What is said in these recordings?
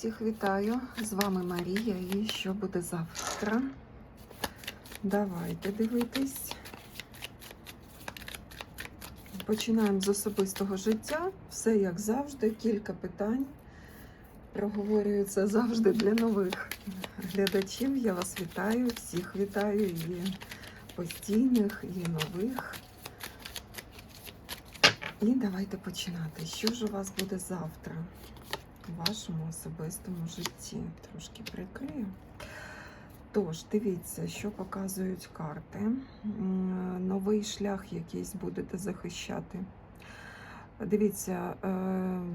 Всіх вітаю! З вами Марія і що буде завтра? Давайте дивитись. Починаємо з особистого життя. Все як завжди, кілька питань. Проговорюється завжди для нових глядачів. Я вас вітаю, всіх вітаю, і постійних, і нових. І давайте починати. Що ж у вас буде завтра? Вашому особистому житті. Трошки прикрию. Тож, дивіться, що показують карти. Новий шлях якийсь будете захищати. Дивіться, е,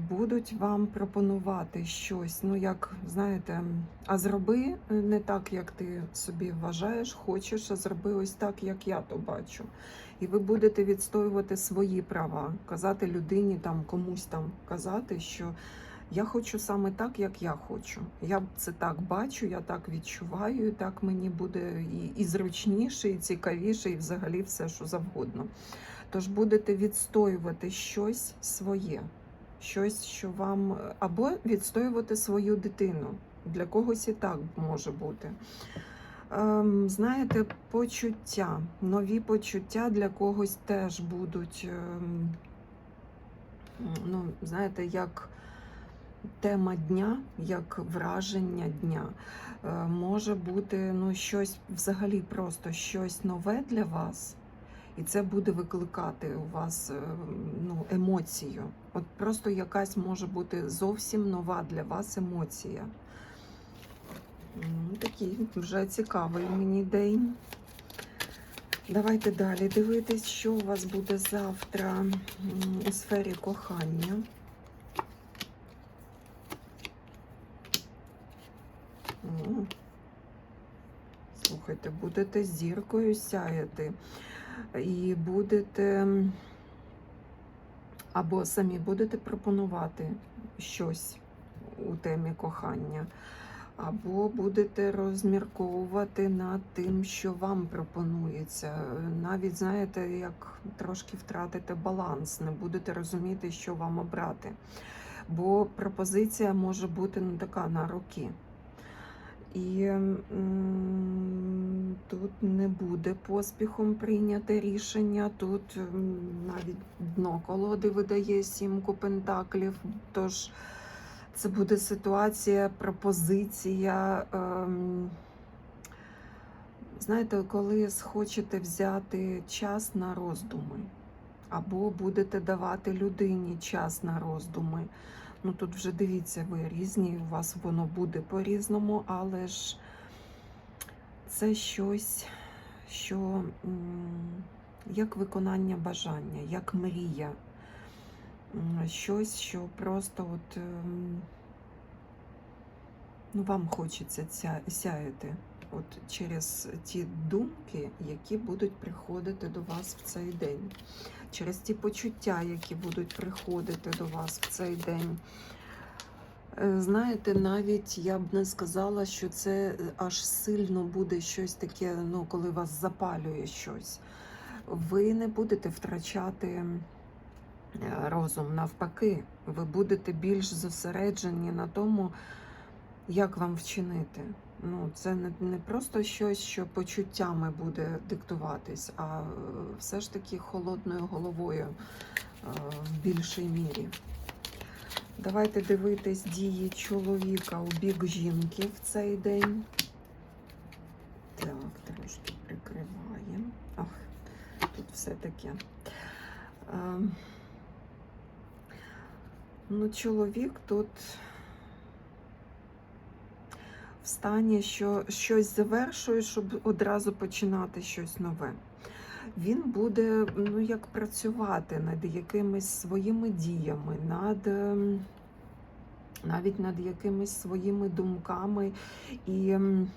будуть вам пропонувати щось, ну як знаєте, а зроби не так, як ти собі вважаєш, хочеш, а зроби ось так, як я то бачу. І ви будете відстоювати свої права, казати людині, там комусь там казати, що я хочу саме так, як я хочу. Я це так бачу, я так відчуваю, і так мені буде і, і зручніше, і цікавіше, і взагалі все, що завгодно. Тож будете відстоювати щось своє, щось, що вам або відстоювати свою дитину. Для когось і так може бути. Ем, знаєте, почуття, нові почуття для когось теж будуть, ем, ну, знаєте, як тема дня, як враження дня. Е, Може бути ну, щось взагалі просто щось нове для вас, і це буде викликати у вас е, ну, емоцію. От просто якась може бути зовсім нова для вас емоція. Такий вже цікавий мені день. Давайте далі дивитись, що у вас буде завтра у сфері кохання. Слухайте, будете зіркою сяяти і будете або самі будете пропонувати щось у темі кохання, або будете розмірковувати над тим, що вам пропонується. Навіть знаєте, як трошки втратите баланс, не будете розуміти, що вам обрати. Бо пропозиція може бути ну, така на руки. І тут не буде поспіхом прийняти рішення. Тут навіть дно колоди видає сімку пентаклів. Тож це буде ситуація, пропозиція. Ем, знаєте, коли схочете взяти час на роздуми, або будете давати людині час на роздуми. Ну тут вже дивіться, ви різні, у вас воно буде по-різному, але ж це щось, що як виконання бажання, як мрія. Щось, що просто от ем, ну, вам хочеться сяяти от через ті думки, які будуть приходити до вас в цей день через ті почуття, які будуть приходити до вас в цей день. Е, Знаєте, навіть я б не сказала, що це аж сильно буде щось таке, ну, коли вас запалює щось. Ви не будете втрачати е, розум. Навпаки, ви будете більш зосереджені на тому, як вам вчинити. Ну, це не, не просто щось, що почуттями буде диктуватись, а е, все ж таки холодною головою е, в більшій мірі. Давайте дивитись дії чоловіка у бік жінки в цей день. Так, трошки прикриваємо. Ах, тут все таке. Е, ну, чоловік тут стані, що щось завершує, щоб одразу починати щось нове. Він буде ну, як працювати над якимись своїми діями, над ем, навіть над якимись своїми думками. І ем,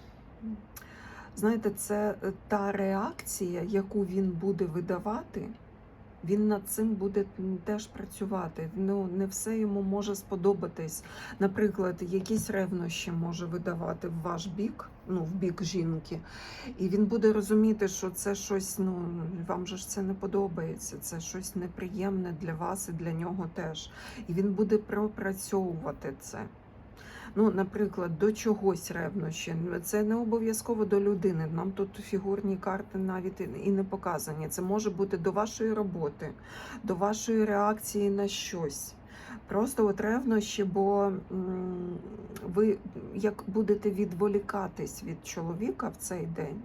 знаєте, це та реакція, яку він буде видавати. Він над цим буде теж працювати. Ну не все йому може сподобатись. Наприклад, якісь ревнощі може видавати в ваш бік, ну в бік жінки, і він буде розуміти, що це щось. Ну вам же ж це не подобається. Це щось неприємне для вас і для нього теж. І він буде пропрацьовувати це. Ну, наприклад, до чогось ревнощі. Це не обов'язково до людини. Нам тут фігурні карти навіть і- не показані. Це може бути до вашої роботи, до вашої реакції на щось. Просто от ревнощі, бо ви як будете відволікатись від чоловіка в цей день,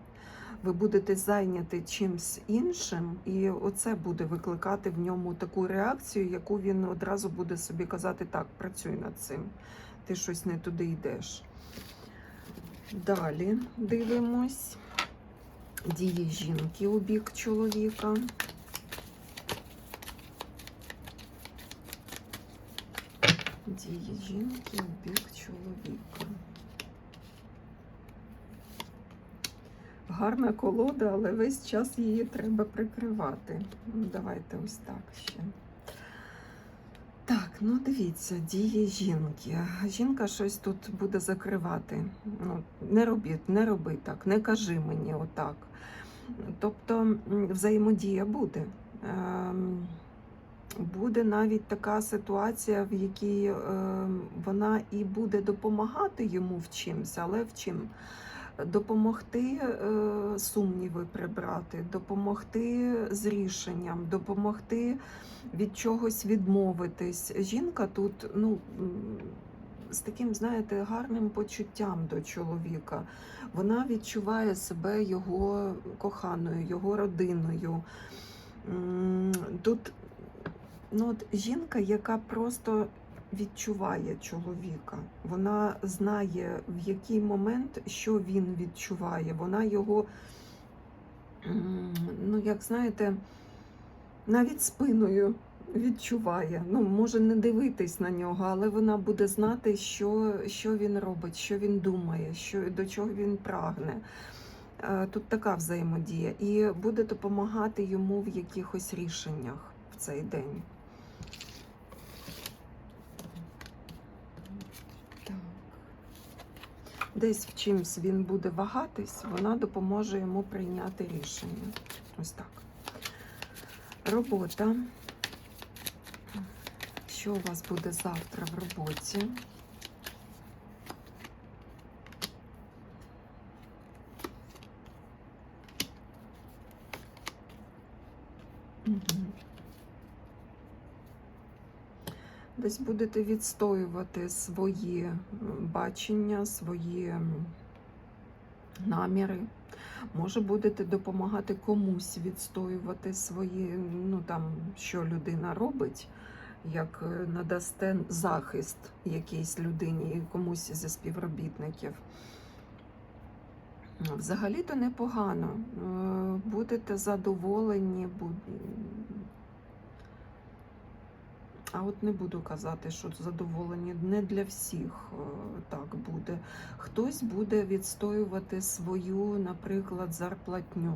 ви будете зайняті чимсь іншим, і оце буде викликати в ньому таку реакцію, яку він одразу буде собі казати: так, працюй над цим, ти щось не туди йдеш. Далі дивимось дії жінки у бік чоловіка. Дії жінки у бік чоловіка. Гарна колода, але весь час її треба прикривати. Ну, давайте ось так ще. Так, ну дивіться, дії жінки. Жінка щось тут буде закривати. Ну, не робіть, не роби так, не кажи мені отак. Тобто взаємодія буде. Ем, Буде навіть така ситуація, в якій ем, вона і буде допомагати йому в чимсь, але в чим? Допомогти е, сумніви прибрати, допомогти з рішенням, допомогти від чогось відмовитись. Жінка тут ну, з таким, знаєте, гарним почуттям до чоловіка. Вона відчуває себе його коханою, його родиною. Тут ну, от жінка, яка просто відчуває чоловіка. Вона знає, в який момент що він відчуває. Вона його, ну, як знаєте, навіть спиною відчуває. Ну, може не дивитись на нього, але вона буде знати, що, що він робить, що він думає, що, до чого він прагне. Е, Тут така взаємодія, і буде допомагати йому в якихось рішеннях в цей день. Десь в чимсь він буде вагатись, вона допоможе йому прийняти рішення. Ось так. Робота. Що у вас буде завтра в роботі? Мгм. Десь будете відстоювати свої бачення, свої наміри. Може, будете допомагати комусь відстоювати свої, ну там, що людина робить, як е, надасте захист якійсь людині, комусь зі співробітників. Взагалі-то непогано. Е, Будете задоволені. А от не буду казати, що задоволені не для всіх е, так буде. Хтось буде відстоювати свою, наприклад, зарплатню.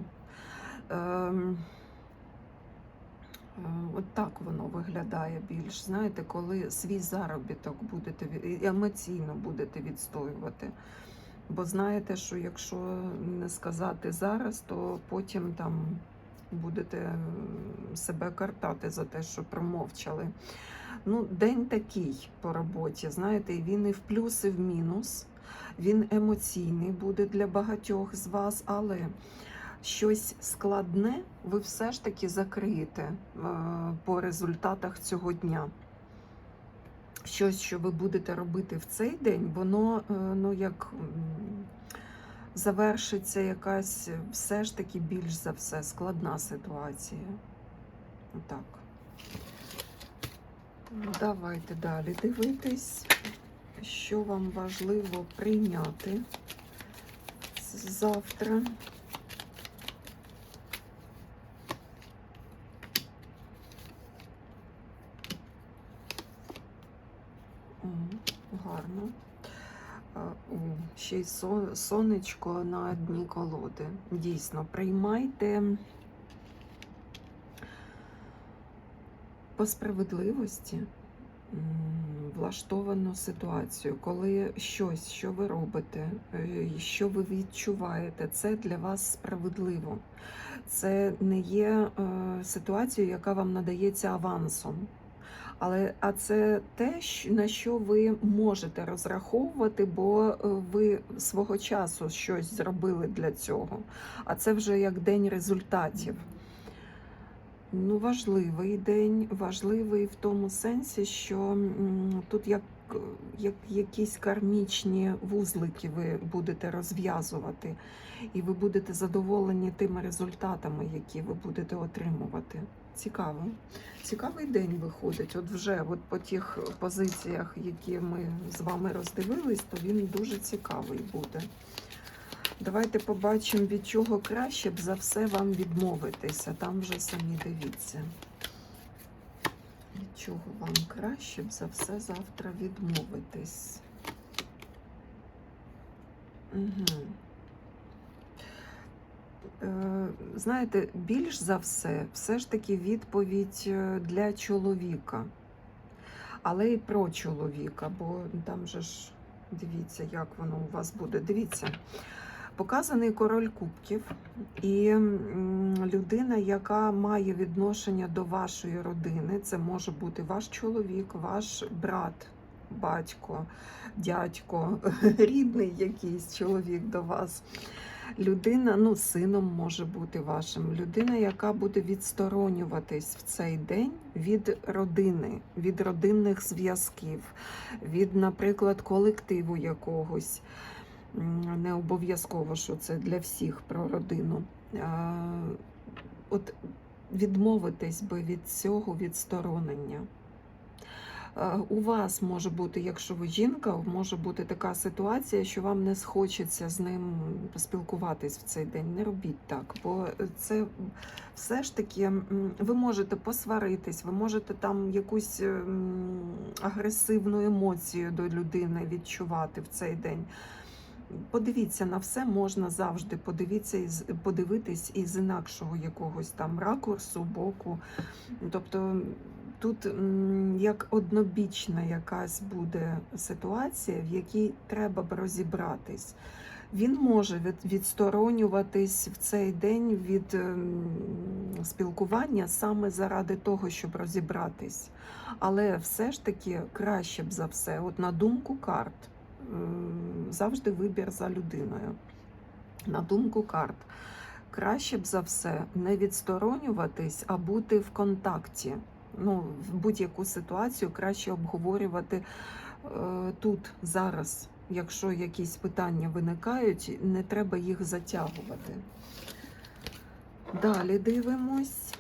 Ем, е, От так воно виглядає більш. Знаєте, коли свій заробіток будете емоційно будете відстоювати. Бо знаєте, що якщо не сказати зараз, то потім там будете себе картати за те, що промовчали. Ну, день такий по роботі, знаєте, він і в плюс, і в мінус. Він емоційний буде для багатьох з вас, але щось складне ви все ж таки закриєте е, по результатах цього дня. Щось, що ви будете робити в цей день, воно е, ну як завершиться якась е, все ж таки більш за все складна ситуація. Отак. Ну, Давайте далі дивитись, що вам важливо прийняти завтра. Ще й сонечко на дні колоди. Дійсно, приймайте по справедливості влаштовану ситуацію, коли щось, що ви робите, е, що ви відчуваєте, це для вас справедливо. Це не є е, ситуацією, яка вам надається авансом. Але а це те, на що ви можете розраховувати, бо е, ви свого часу щось зробили для цього. А це вже як день результатів. Ну, важливий день, важливий в тому сенсі, що тут як, як якісь кармічні вузлики ви будете розв'язувати, і ви будете задоволені тими результатами, які ви будете отримувати. Цікаво. Цікавий день виходить. От вже от по тих позиціях, які ми з вами роздивились, то він дуже цікавий буде. Давайте побачимо, від чого краще б за все вам відмовитися. Там вже самі дивіться. Від чого вам краще б за все завтра відмовитись? Угу. Е, знаєте, більш за все, все ж таки відповідь е, для чоловіка, але і про чоловіка, бо там же ж дивіться, як воно у вас буде. Дивіться. Показаний король кубків і людина, яка має відношення до вашої родини. Це може бути ваш чоловік, ваш брат, батько, дядько, рідний якийсь чоловік до вас. Людина, ну, сином може бути вашим. Людина, яка буде відсторонюватись в цей день від родини, від родинних зв'язків, від, наприклад, колективу якогось. Не обов'язково, що це для всіх про родину. От відмовитись би від цього відсторонення. А, У вас може бути, якщо ви жінка, може бути така ситуація, що вам не схочеться з ним поспілкуватись в цей день. Не робіть так, бо це все ж таки ви можете посваритись, ви можете там якусь агресивну емоцію до людини відчувати в цей день. Подивіться на все можна завжди подивитися із подивитись із інакшого якогось там ракурсу, боку. Тобто тут як однобічна якась буде ситуація, в якій треба б розібратись. Він може відсторонюватись в цей день від ем, спілкування саме заради того, щоб розібратись. Але все ж таки краще б за все, от на думку карт, завжди вибір за людиною. На думку карт, краще б за все не відсторонюватись, а бути в контакті. Ну, будь-яку ситуацію краще обговорювати е, тут, зараз. Якщо якісь питання виникають, не треба їх затягувати. Далі дивимось,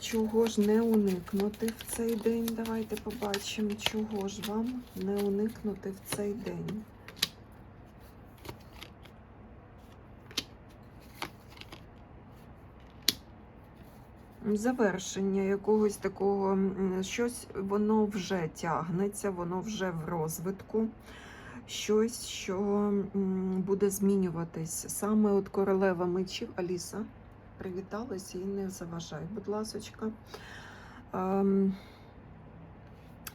чого ж не уникнути в цей день. Давайте побачимо, чого ж вам не уникнути в цей день. Завершення якогось такого, щось воно вже тягнеться, воно вже в розвитку, щось, що буде змінюватись. Саме от королева мечів Аліса привіталась і не заважай, будь ласочка. Ем,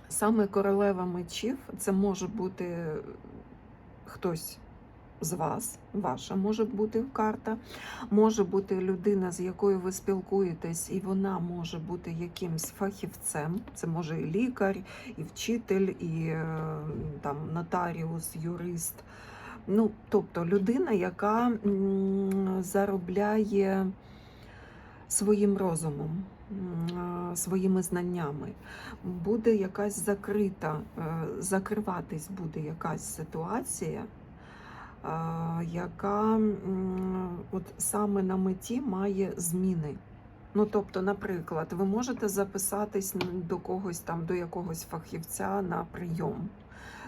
Саме королева мечів це може бути хтось з вас, ваша може бути карта, може бути людина, з якою ви спілкуєтесь, і вона може бути якимсь фахівцем. Це може і лікар, і вчитель, і е, там нотаріус, юрист. Ну, тобто людина, яка заробляє своїм розумом, своїми знаннями. Буде якась закрита, е, закриватись буде якась ситуація, яка от саме на меті має зміни. Ну, тобто, наприклад, ви можете записатись до когось там, до якогось фахівця на прийом.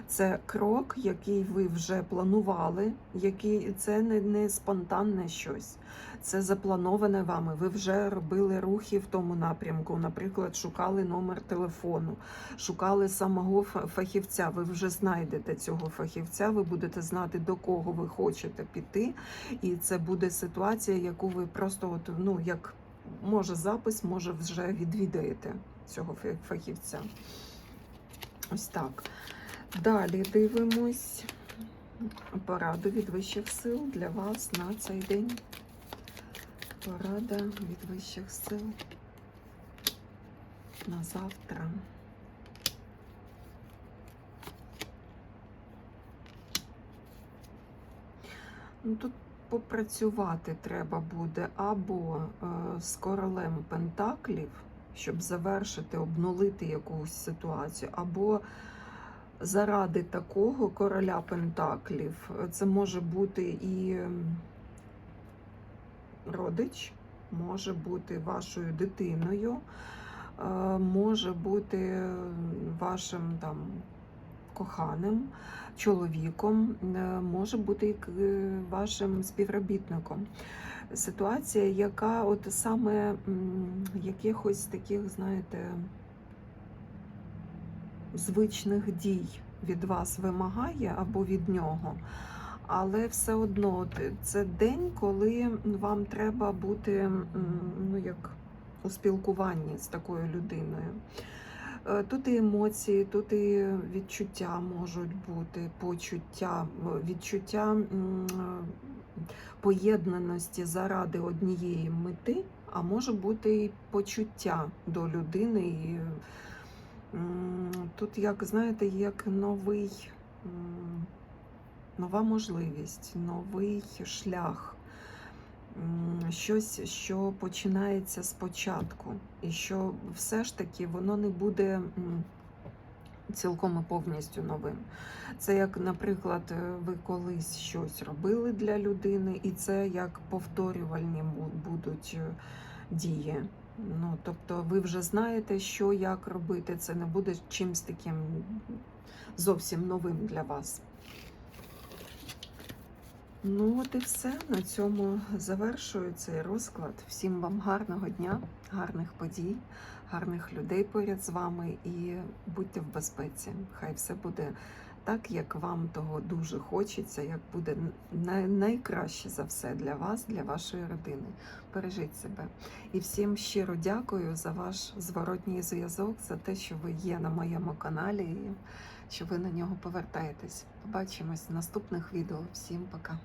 Це крок, який ви вже планували, який це не, не спонтанне щось. Це заплановане вами. Ви вже робили рухи в тому напрямку. Наприклад, шукали номер телефону, шукали самого фахівця. Ви вже знайдете цього фахівця. Ви будете знати, до кого ви хочете піти, і це буде ситуація, яку ви просто от, ну як може запис, може вже відвідаєте цього фахівця. Ось так. Далі дивимось пораду від вищих сил для вас на цей день. Порада від вищих сил на завтра. Ну, Тут попрацювати треба буде або е, з королем Пентаклів, щоб завершити, обнулити якусь ситуацію, або заради такого короля Пентаклів. Це може бути і родич, може бути вашою дитиною, е, може бути вашим там коханим чоловіком, е, може бути е, вашим співробітником. Ситуація, яка от саме якихось таких, знаєте, звичних дій від вас вимагає або від нього. Але все одно це день, коли вам треба бути ну, як у спілкуванні з такою людиною. Е, Тут і емоції, тут і відчуття можуть бути, почуття, відчуття поєднаності заради однієї мети, а може бути і почуття до людини. І, тут, як знаєте, як новий, нова можливість, новий шлях. Щось, що починається спочатку, і що все ж таки воно не буде цілком і повністю новим. Це як, наприклад, е, ви колись щось робили для людини, і це як повторювальні будуть е, дії. Ну, тобто ви вже знаєте, що як робити. Це не буде чимось таким зовсім новим для вас. Ну, от і все. На цьому завершую цей розклад. Всім вам гарного дня, гарних подій, гарних людей поряд з вами і будьте в безпеці. Хай все буде так, як вам того дуже хочеться, як буде най- найкраще за все для вас, для вашої родини. Бережіть себе. І всім щиро дякую за ваш зворотній зв'язок, за те, що ви є на моєму каналі і що ви на нього повертаєтесь. Побачимось в наступних відео. Всім пока.